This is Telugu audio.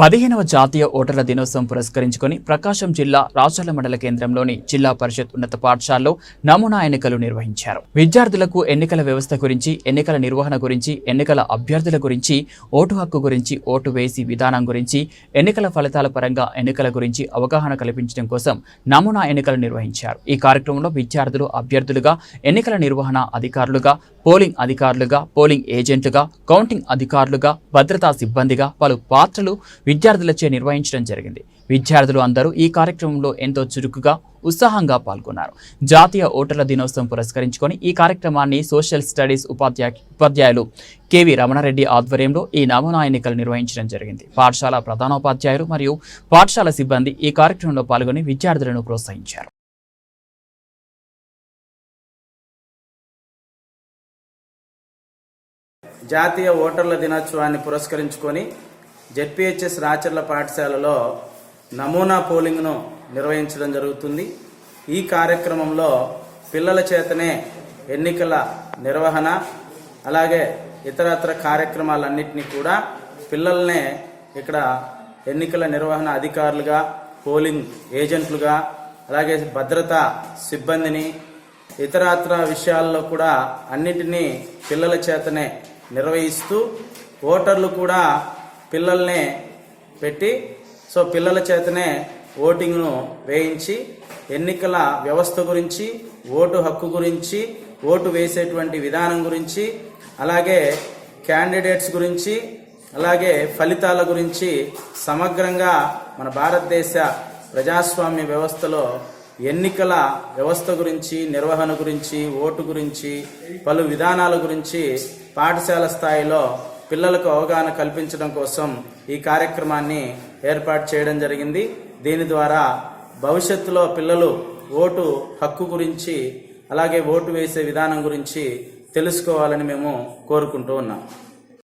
పదిహేనవ జాతీయ ఓటర్ల దినోత్సవం పురస్కరించుకొని ప్రకాశం జిల్లా రాచర్ల మండల కేంద్రంలోని జిల్లా పరిషత్ ఉన్నత పాఠశాలలో నమూనా ఎన్నికలు నిర్వహించారు. విద్యార్థులకు ఎన్నికల వ్యవస్థ గురించి ఎన్నికల నిర్వహణ గురించి ఎన్నికల అభ్యర్థుల గురించి ఓటు హక్కు గురించి ఓటు వేసి విధానం గురించి ఎన్నికల ఫలితాల పరంగా ఎన్నికల గురించి అవగాహన కల్పించడం కోసం నమూనా ఎన్నికలు నిర్వహించారు. ఈ కార్యక్రమంలో విద్యార్థులు అభ్యర్థులుగా ఎన్నికల నిర్వహణ అధికారులుగా పోలింగ్ అధికారులుగా పోలింగ్ ఏజెంట్లుగా కౌంటింగ్ అధికారులుగా భద్రతా సిబ్బందిగా పలు పాత్రలు విద్యార్థులచే నిర్వహించడం జరిగింది. విద్యార్థులు అందరూ ఈ కార్యక్రమంలో ఎంతో చురుకుగా ఉత్సాహంగా పాల్గొన్నారు. జాతీయ ఓటర్ల దినోత్సవం పురస్కరించుకొని ఈ కార్యక్రమాన్ని సోషల్ స్టడీస్ ఉపాధ్యాయ ఉపాధ్యాయులు కెవి రమణారెడ్డి ఆధ్వర్యంలో ఈ నమూనా ఎన్నికలు నిర్వహించడం జరిగింది. పాఠశాల ప్రధానోపాధ్యాయులు మరియు పాఠశాల సిబ్బంది ఈ కార్యక్రమంలో పాల్గొని విద్యార్థులను ప్రోత్సహించారు. జాతీయ ఓటర్ల దినోత్సవాన్ని పురస్కరించుకొని జెడ్పిహెచ్ఎస్ రాచర్ల పాఠశాలలో నమూనా పోలింగ్ను నిర్వహించడం జరుగుతుంది. ఈ కార్యక్రమంలో పిల్లల చేతనే ఎన్నికల నిర్వహణ అలాగే ఇతరత్ర కార్యక్రమాలన్నింటినీ కూడా పిల్లల్నే ఇక్కడ ఎన్నికల నిర్వహణ అధికారులుగా పోలింగ్ ఏజెంట్లుగా అలాగే భద్రతా సిబ్బందిని ఇతరత్ర విషయాల్లో కూడా అన్నిటినీ పిల్లల చేతనే నిర్వహిస్తూ ఓటర్లు కూడా పిల్లల్నే పెట్టి సో పిల్లల చేతనే ఓటింగ్ను వేయించి ఎన్నికల వ్యవస్థ గురించి ఓటు హక్కు గురించి ఓటు వేసేటువంటి విధానం గురించి అలాగే క్యాండిడేట్స్ గురించి అలాగే ఫలితాల గురించి సమగ్రంగా మన భారతదేశ ప్రజాస్వామ్య వ్యవస్థలో ఎన్నికల వ్యవస్థ గురించి నిర్వహణ గురించి ఓటు గురించి పలు విధానాల గురించి పాఠశాల స్థాయిలో పిల్లలకు అవగాహన కల్పించడం కోసం ఈ కార్యక్రమాన్ని ఏర్పాటు చేయడం జరిగింది. దీని ద్వారా భవిష్యత్తులో పిల్లలు ఓటు హక్కు గురించి అలాగే ఓటు వేసే విధానం గురించి తెలుసుకోవాలని మేము కోరుకుంటూ ఉన్నాం.